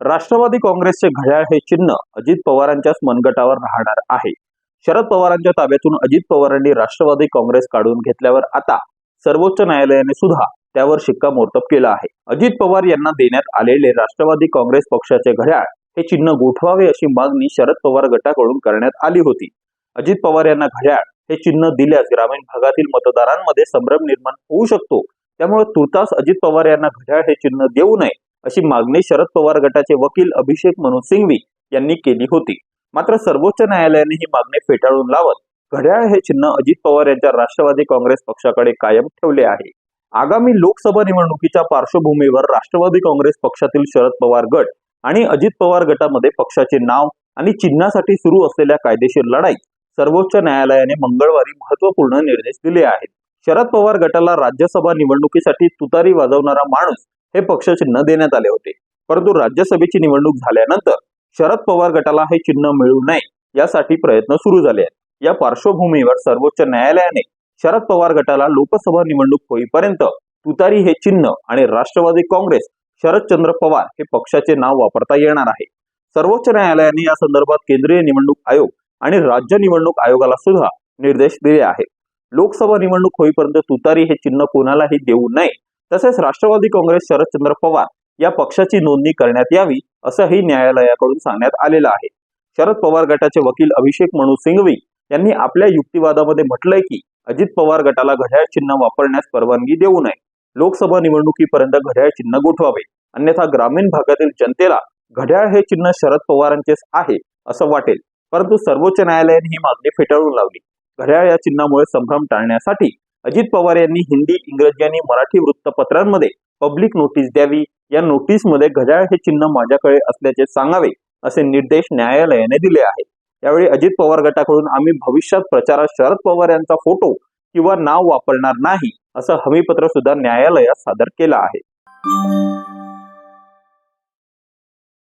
राष्ट्रवादी काँग्रेसचे घड्याळ हे चिन्ह अजित पवारांच्याच मनगटावर राहणार आहे. शरद पवारांच्या ताब्यातून अजित पवारांनी राष्ट्रवादी काँग्रेस काढून घेतल्यावर आता सर्वोच्च न्यायालयाने सुद्धा त्यावर शिक्कामोर्तब केलं आहे. अजित पवार यांना देण्यात आलेले राष्ट्रवादी काँग्रेस पक्षाचे घड्याळ हे चिन्ह गोठवावे अशी मागणी शरद पवार गटाकडून करण्यात आली होती. अजित पवार यांना घड्याळ हे चिन्ह दिल्यास ग्रामीण भागातील मतदारांमध्ये संभ्रम निर्माण होऊ शकतो. त्यामुळे तुर्तास अजित पवार यांना घड्याळ हे चिन्ह देऊ नये. अशी मागणी शरद पवार गटाचे वकील अभिषेक मनु सिंघवी यांनी केली होती. मात्र सर्वोच्च न्यायालयाने ही मागणी फेटाळून लावत घड्याळ हे चिन्ह अजित पवार यांच्या राष्ट्रवादी काँग्रेस पक्षाकडे कायम ठेवले आहे. आगामी लोकसभा निवडणुकीच्या पार्श्वभूमीवर राष्ट्रवादी काँग्रेस पक्षातील शरद पवार गट आणि अजित पवार गटामध्ये पक्षाचे नाव आणि चिन्हासाठी सुरू असलेल्या कायदेशीर लढाईत सर्वोच्च न्यायालयाने मंगळवारी महत्त्वपूर्ण निर्देश दिले आहेत. शरद पवार गटाला राज्यसभा निवडणुकीसाठी तुतारी वाजवणारा माणूस हे पक्षचिन्ह देण्यात आले होते. परंतु राज्यसभेची निवडणूक झाल्यानंतर शरद पवार गटाला हे चिन्ह मिळू नये यासाठी प्रयत्न सुरू झाले आहेत. या पार्श्वभूमीवर सर्वोच्च न्यायालयाने शरद पवार गटाला लोकसभा निवडणूक होईपर्यंत तुतारी हे चिन्ह आणि राष्ट्रवादी काँग्रेस शरदचंद्र पवार हे पक्षाचे नाव वापरता येणार आहे. सर्वोच्च न्यायालयाने या संदर्भात केंद्रीय निवडणूक आयोग आणि राज्य निवडणूक आयोगाला सुद्धा निर्देश दिले आहेत. लोकसभा निवडणूक होईपर्यंत तुतारी हे चिन्ह कोणालाही देऊ नये तसेच राष्ट्रवादी काँग्रेस शरदचंद्र पवार या पक्षाची नोंदणी करण्यात यावी असंही न्यायालयाकडून सांगण्यात आलेलं आहे. शरद पवार गटाचे वकील अभिषेक मनू सिंघवी यांनी आपल्या युक्तिवादामध्ये म्हटलंय की अजित पवार गटाला घड्याळ चिन्ह वापरण्यास परवानगी देऊ नये. लोकसभा निवडणुकीपर्यंत घड्याळ चिन्ह गोठवावे. अन्यथा ग्रामीण भागातील जनतेला घड्याळ हे चिन्ह शरद पवारांचेच आहे असं वाटेल. परंतु सर्वोच्च न्यायालयाने ही मागणी फेटाळून लावली. घड्याळ या चिन्हामुळे संभ्रम टाळण्यासाठी अजित पवार यांनी हिंदी इंग्रजी आणि मराठी वृत्तपत्रांमध्ये पब्लिक नोटीस द्यावी. या नोटीसमध्ये घड्याळ हे चिन्ह माझ्याकडे असल्याचे सांगावे असे निर्देश न्यायालयाने दिले आहेत. यावेळी अजित पवार गटाकडून आम्ही भविष्यात प्रचारात शरद पवार यांचा फोटो किंवा नाव वापरणार नाही असं हमीपत्र सुद्धा न्यायालयात सादर केलं आहे.